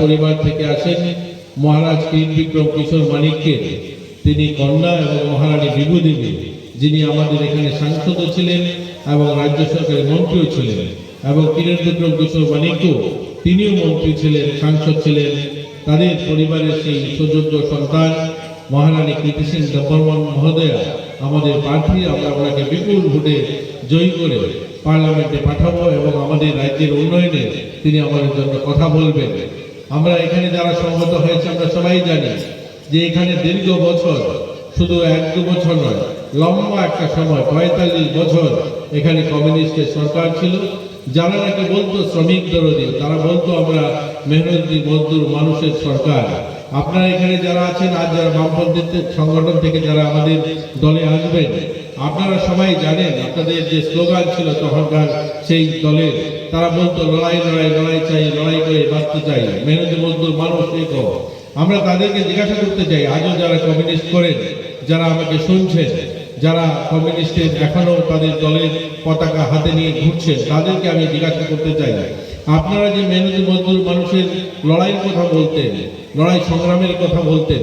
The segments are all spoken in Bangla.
পরিবার থেকে আসেন মহারাজ কীর বিক্রম কিশোর মানিককে। তিনি কন্যা এবং মহারানী বিভূদেবী যিনি আমাদের এখানে সাংসদ ছিলেন এবং রাজ্য সরকারের মন্ত্রীও ছিলেন, এবং কিরেন বিক্রম কিশোর মানিকও তিনিও মন্ত্রী ছিলেন, সাংসদ ছিলেন। তাদের পরিবারের সেই সুযোগ্য সন্তান, মহারানী কীর্তি সিং দেববর্মন মহোদয়া, আমাদের প্রার্থী আমরা আপনাকে বিপুল ভোটে জয়ী করে পার্লামেন্টে পাঠাবো এবং আমাদের রাজ্যের উন্নয়নে তিনি আমাদের জন্য কথা বলবেন। আমরা এখানে যারা সমবেত হয়েছে, আমরা সবাই জানি যে এখানে দীর্ঘ বছর শুধু এক দু বছর নয়, লম্বা একটা সময়, পঁয়তাল্লিশ বছর এখানে কমিউনিস্টের সরকার ছিল। যারা নাকি বলতো শ্রমিক দরদি তারা বলতো আমরা মেহনতি, মজদুর মানুষের সরকার। আপনারা এখানে যারা আছেন আজ যারা বামপন্থী সংগঠন থেকে যারা আমাদের দলে আসবেন, আপনারা সবাই জানেন, আপনাদের যে স্লোগান ছিল তখনকার সেই দলের তারা বলতো, লড়াই লড়াই লড়াই চাই, লড়াই করে বাঁচতে চাই মেহনতি মজদুর মানুষ হও। আমরা তাদেরকে জিজ্ঞাসা করতে চাই, আজও যারা কমিউনিস্ট করেন, যারা আমাকে শুনছেন, যারা কমিউনিস্টের এখনও তাদের দলের পতাকা হাতে নিয়ে ঘুরছেন, তাদেরকে আমি জিজ্ঞাসা করতে চাই, আপনারা যে মেহনতি মজদুর মানুষের লড়াইয়ের কথা বলতেন, লড়াই সংগ্রামের কথা বলতেন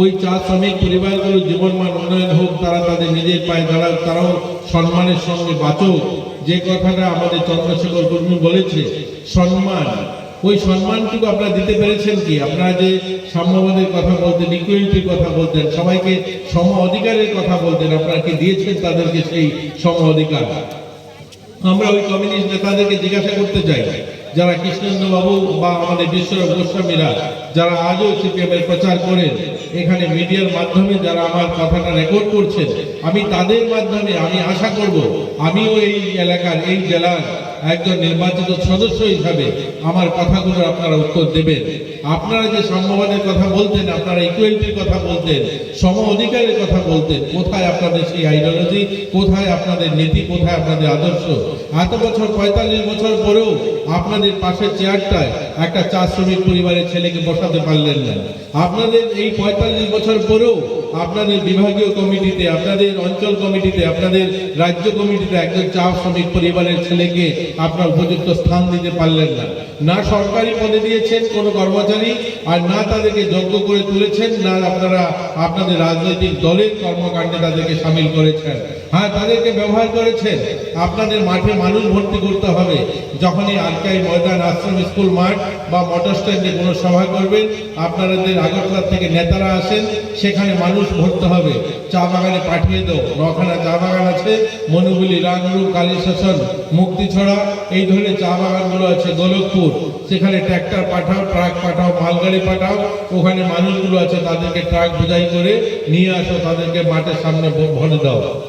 ওই চা শ্রমিক পরিবারগুলো জীবনমান উন্নয়ন হোক, তারা তাদের নিজের পায়ে দাঁড়াক, তারাও সম্মানের সঙ্গে বাঁচুক। যে কথাটা আমাদের চন্দ্রশেখর কর্মী বলেছে, সম্মান। ওই সম্মানটুকু আপনারা দিতে পেরেছেন কি? আপনারা যে সাম্যবাদের কথা বলতেন ইকুয়ালিটির কথা বলতেন, সবাইকে সম অধিকারের কথা বলতেন, আপনারা কি দিয়েছেন তাদেরকে সেই সম অধিকার? আমরা ওই কমিউনিস্ট নেতাদেরকে জিজ্ঞাসা করতে চাই। যারা কৃষ্ণেন্দ্রবাবু বা আমাদের বিশ্বরূপ গোস্বামীরা, যারা আজও সিপিএমের প্রচার করেন, এখানে মিডিয়ার মাধ্যমে যারা আমার কথাটা রেকর্ড করছেন, আমি তাদের মাধ্যমে আমি আশা করব, আমিও এই এলাকার, এই জেলার একজন নির্বাচিত সদস্য হিসাবে আমার কথাগুলো আপনারা উত্তর দেবেন। আপনারা যে সাম্যবাদের কথা বলতেন, আপনারা ইকুয়ালিটির কথা বলতেন, সম অধিকারের কথা বলতেন, কোথায় আপনাদের সেই আইডিওলজি কোথায় আপনাদের নীতি, কোথায় আপনাদের আদর্শ? এত বছর, পঁয়তাল্লিশ বছর পরেও আপনাদের পাশের চেয়ারটায় একটা চা শ্রমিক পরিবারের ছেলেকে বসাতে পারলেন না। আপনাদের এই পঁয়তাল্লিশ বছর পরেও আপনাদের বিভাগীয় কমিটিতে, আপনাদের অঞ্চল কমিটিতে, আপনাদের রাজ্য কমিটিতে একজন চা শ্রমিক পরিবারের ছেলেকে আপনার উপযুক্ত স্থান দিতে পারলেন না। না সরকারি পদে দিয়েছেন কোনো কর্মচারী আর না তাদেরকে যোগ্য করে তুলেছেন, না আপনারা আপনাদের রাজনৈতিক দলের কর্মকাণ্ডে তাদেরকে সামিল করেছেন। হ্যাঁ তাদেরকে ব্যবহার করেছেন। আপনাদের মাঠে মানুষ ভর্তি করতে হবে। যখনই আটকাই ময়দান আশ্রম স্কুল মাঠ বা মোটর স্ট্যান্ডে কোনো সভা করবেন, আপনাদের আগরতলা থেকে নেতারা আসেন, সেখানে মানুষ ভরতে হবে। চা বাগানে পাঠিয়ে দাও। নখানা চা বাগান আছে। মনুগুলি রাংরু কালী শাসন মুক্তিছড়া এই ধরনের চা বাগানগুলো আছে গোলকপুর সেখানে ট্র্যাক্টর পাঠাও ট্রাক পাঠাও, মালগাড়ি পাঠাও। ওখানে মানুষগুলো আছে, তাদেরকে ট্রাক বোঝাই করে নিয়ে আসো, তাদেরকে মাঠের সামনে ভরে দাও।